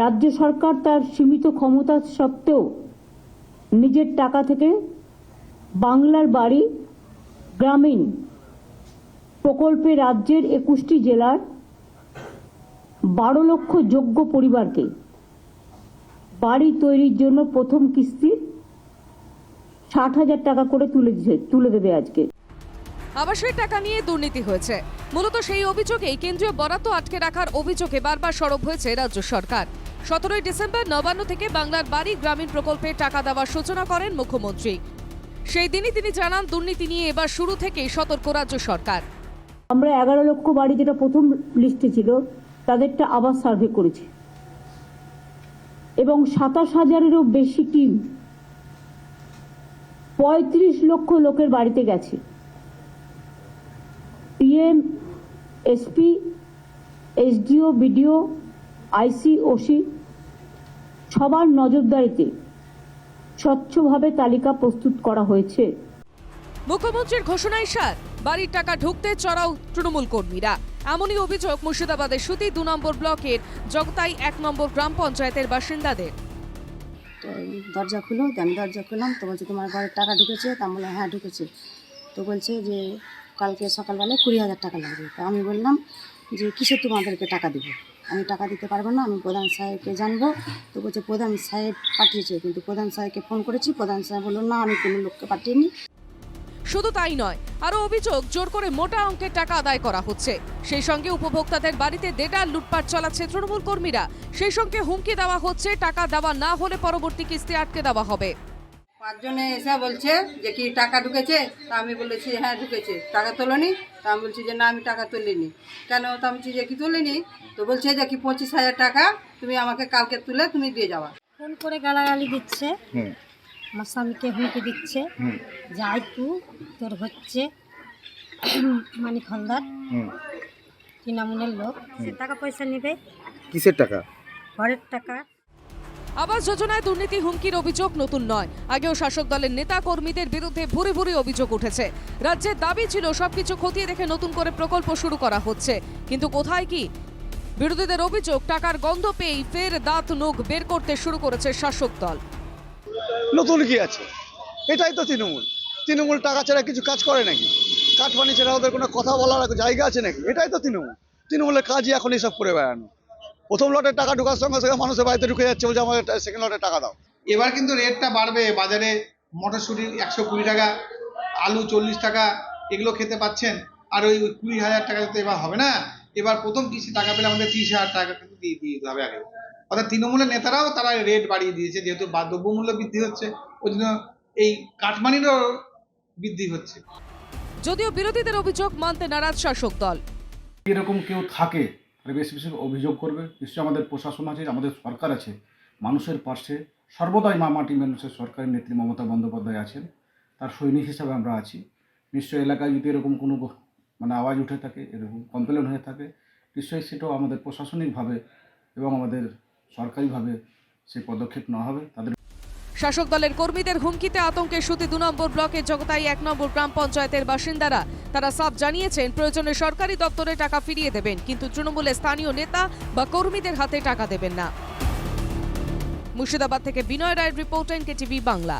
রাজ্য সরকার তার সীমিত ক্ষমতা সত্ত্বেও নিজের টাকা থেকে বাংলার বাড়ি গ্রামীণ প্রকল্পে রাজ্যের একুশটি জেলার বারো লক্ষ যোগ্য পরিবারকে বাড়ি তৈরির জন্য প্রথম কিস্তি ষাট হাজার টাকা করে তুলে তুলে দেবে আজকে। আবাসের টাকা নিয়ে দুর্নীতি হয়েছে। মূলত সেই অভিযোগেই কেন্দ্রীয় বরাদ্দ আটকে রাখার অভিযোগে বারবার সরব হয়েছে রাজ্য সরকার। সতেরোই ডিসেম্বর নবান্ন থেকে বাংলার বাড়ি গ্রামীণ প্রকল্পে টাকা দেওয়ার সূচনা করেন মুখ্যমন্ত্রী। সেই দিনই তিনি জানান, দুর্নীতি নিয়ে এবার শুরু থেকেই সতর্ক রাজ্য সরকার। আমরা এগারো লক্ষ বাড়ি যেটা প্রথম লিস্টে ছিল, তাদেরটা আবার সার্ভে করেছি। এবং সাতাশ হাজারেরও বেশি টিম পঁয়ত্রিশ লক্ষ লোকের বাড়িতে গেছে। PM, SP, SDO, BDO IC OC সবার নজরদারিতে স্বচ্ছভাবে তালিকা প্রস্তুত করা হয়েছে। মুখ্যমন্ত্রীর ঘোষণায় সার বাড়ির টাকা ঢুকতে চড়াও তৃণমূল কর্মীরা। এমনই অভিযোগ মুর্শিদাবাদের সুতি দু নম্বর ব্লকের জগতাই এক নম্বর গ্রাম পঞ্চায়েতের বাসিন্দাদের। তো দরজা খুলো আমি দরজা খুললাম তো বলছে তোমার ঘরে টাকা ঢুকেছে? তা আমি বললাম হ্যাঁ ঢুকেছে। তো বলছে যে কালকে সকালবেলায় কুড়ি হাজার টাকা লাগবে। তো আমি বললাম যে কিসে তোমাদেরকে টাকা দেবো? আমি টাকা দিতে পারব না, আমি প্রধান সাহেবকে জানব। তো বলছে, প্রধান সাহেব পাঠিয়েছে। কিন্তু প্রধান সাহেবকে ফোন করেছি। প্রধান সাহেব বলল, না, আমি কোনো লোককে পাঠিয়েনি শুধু তাই নয় আরও অভিযোগ, জোর করে মোটা অঙ্কের টাকা আদায় করা হচ্ছে। সেই সঙ্গে উপভোক্তাদের বাড়িতে ডেটা লুটপাট চালাচ্ছে তৃণমূল কর্মীরা। সেই সঙ্গে হুমকি দেওয়া হচ্ছে, টাকা দেওয়া না হলে পরবর্তী কিস্তি আটকে দেওয়া হবে। পাঁচজনে এসে বলছে যে কি টাকা ঢুকেছে? তা আমি বলেছি হ্যাঁ ঢুকেছে। টাকা তোলনি? তা আমি বলছি যে না আমি টাকা তুলিনি। কেন? তা আমি বলছি যে কি তুলিনি? তো বলছে যে কি পঁচিশ হাজার টাকা তুমি আমাকে কালকে তুলে তুমি দিয়ে যাওয়া। ফোন করে গালাগালি দিচ্ছে। আমার স্বামীকে হুমকি দিচ্ছে। যাই তু তোর হচ্ছে মানি খলদার তৃণমূলের লোক? সে টাকা পয়সা নেবে। কিসের টাকা? ঘরের টাকা। আবাস যোজনায় দুর্নীতি, হুমকির অভিযোগ নতুন নয়। আগেও শাসক দলের নেতা কর্মীদের বিরুদ্ধে ভুরি ভুরি অভিযোগ উঠেছে। রাজ্যের দাবি ছিল সবকিছু খতিয়ে দেখে নতুন করে প্রকল্প শুরু করা হচ্ছে। কিন্তু কোথায় কি? বিরোধীদের অভিযোগ, টাকার গন্ধ পেয়েই ফের দাঁত নখ বের করতে শুরু করেছে শাসক দল। নতুন কি আছে? এটাই তো তৃণমূল। তৃণমূল টাকা ছাড়া কিছু কাজ করে নাকি? কাঠমানি ছাড়া ওদের কোনো কথা বলার জায়গা আছে নাকি? এটাই তো তৃণমূল। তৃণমূলের কাজই এখন এসব করে বেড়ানো। প্রথম লটের টাকা ঢোকার সঙ্গে সঙ্গে মানুষের বাড়িতে ঢুকে যাচ্ছে বলছে আমাদের সেকেন্ড লটের টাকা দাও। এবার কিন্তু রেটটা বাড়বে। বাজারে মটরশুঁটি একশো কুড়ি টাকা আলু চল্লিশ টাকা এগুলো খেতে পাচ্ছেন। আর ওই কুড়ি হাজার টাকা তো এবার হবে না। এবার প্রথম কিস্তি টাকা পেলে আমাদের তিরিশ হাজার টাকা কিন্তু দিয়ে দিয়ে দিতে হবে আগে। অর্থাৎ তৃণমূলের নেতারাও তারা রেট বাড়িয়ে দিয়েছে যেহেতু দ্রব্যমূল্য বৃদ্ধি হচ্ছে ওই জন্য এই কাঠমানিরও বৃদ্ধি হচ্ছে। যদিও বিরোধীদের অভিযোগ মানতে নারাজ শাসক দল। এরকম কেউ থাকে বেশি বেশি অভিযোগ করবে। নিশ্চয়ই আমাদের প্রশাসন আছে, আমাদের সরকার আছে। মানুষের পাশে সর্বদাই মা মাটি মানুষের সরকারি নেত্রী মমতা বন্দ্যোপাধ্যায় আছেন। তার সৈনিক হিসাবে আমরা আছি। নিশ্চয়ই এলাকায় যদি এরকম কোনো মানে আওয়াজ উঠে থাকে, এরকম কমপ্লেন হয়ে থাকে, নিশ্চয়ই সেটাও আমাদের প্রশাসনিকভাবে এবং আমাদের সরকারিভাবে সেই পদক্ষেপ নেওয়া হবে। তাদের শাসক দলের কর্মীদের হুমকিতে আতঙ্কে সুতি দু নম্বর ব্লকের জগতাই এক নম্বর গ্রাম পঞ্চায়েতের বাসিন্দারা। তারা সাফ জানিয়েছেন, প্রয়োজনে সরকারি দপ্তরে টাকা ফিরিয়ে দেবেন, কিন্তু তৃণমূলের স্থানীয় নেতা বা কর্মীদের হাতে টাকা দেবেন না। মুর্শিদাবাদ থেকে বিনয় রায়ের রিপোর্ট এনকে টিভি বাংলা।